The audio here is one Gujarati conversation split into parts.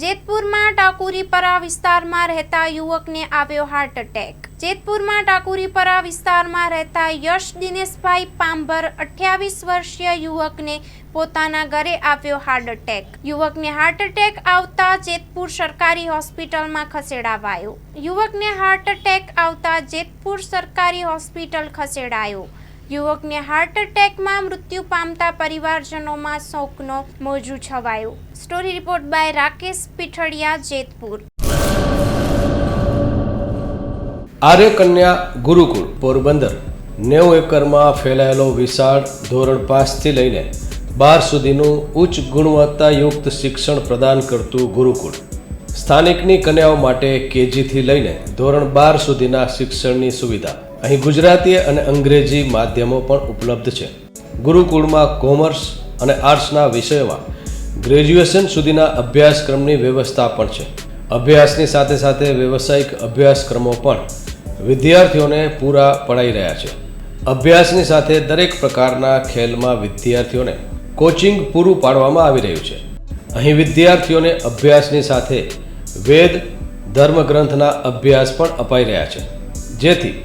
જેતપુરમાં ટાકુરીપરા વિસ્તારમાં રહેતા યુવકને આવ્યો હાર્ટ એટેક જેતપુરમાં ટાકુરીપરા વિસ્તારમાં રહેતા યશ દિનેશભાઈ પાંભર, અઠ્યાવીસ વર્ષીય યુવકને પોતાના ઘરે આવ્યો હાર્ટ એટેક યુવકને હાર્ટ એટેક આવતા જેતપુર સરકારી હોસ્પિટલમાં ખસેડાવાયો. યુવકને હાર્ટ એટેક આવતા જેતપુર સરકારી હોસ્પિટલ ખસેડાયો. યુવકને હાર્ટ એટેકમાં મૃત્યુ પામતા પરિવારજનોમાં શોકનો મોજું છવાયો. Story report by Rakesh Pithadiya Jetpur Arya Kanya Gurukul, Porbandar. નેવું એકરમાં ફેલાયેલો વિશાળ ધોરણ પાંચથી લઈને બાર સુધીનું ઉચ્ચ ગુણવત્તાયુક્ત શિક્ષણ પ્રદાન કરતું ગુરુકુળ. સ્થાનિકની કન્યાઓ માટે કેજીથી લઈને ધોરણ બાર સુધીના શિક્ષણની સુવિધા. અહીં ગુજરાતી અને અંગ્રેજી માધ્યમો પણ ઉપલબ્ધ છે. ગુરુકુળમાં કોમર્સ અને આર્ટ્સના વિષયોમાં ગ્રેજ્યુએશન સુધીના અભ્યાસક્રમની વ્યવસ્થા પણ છે. અભ્યાસની સાથે સાથે વ્યવસાયિક અભ્યાસક્રમો પણ વિદ્યાર્થીઓને પૂરા પડાઈ રહ્યા છે. અભ્યાસની સાથે દરેક પ્રકારના ખેલમાં વિદ્યાર્થીઓને કોચિંગ પૂરું પાડવામાં આવી રહ્યું છે. અહીં વિદ્યાર્થીઓને અભ્યાસની સાથે વેદ, ધર્મગ્રંથના અભ્યાસ પણ અપાઈ રહ્યા છે. જેથી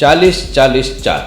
ચાલીસ ચાલીસ ચાર.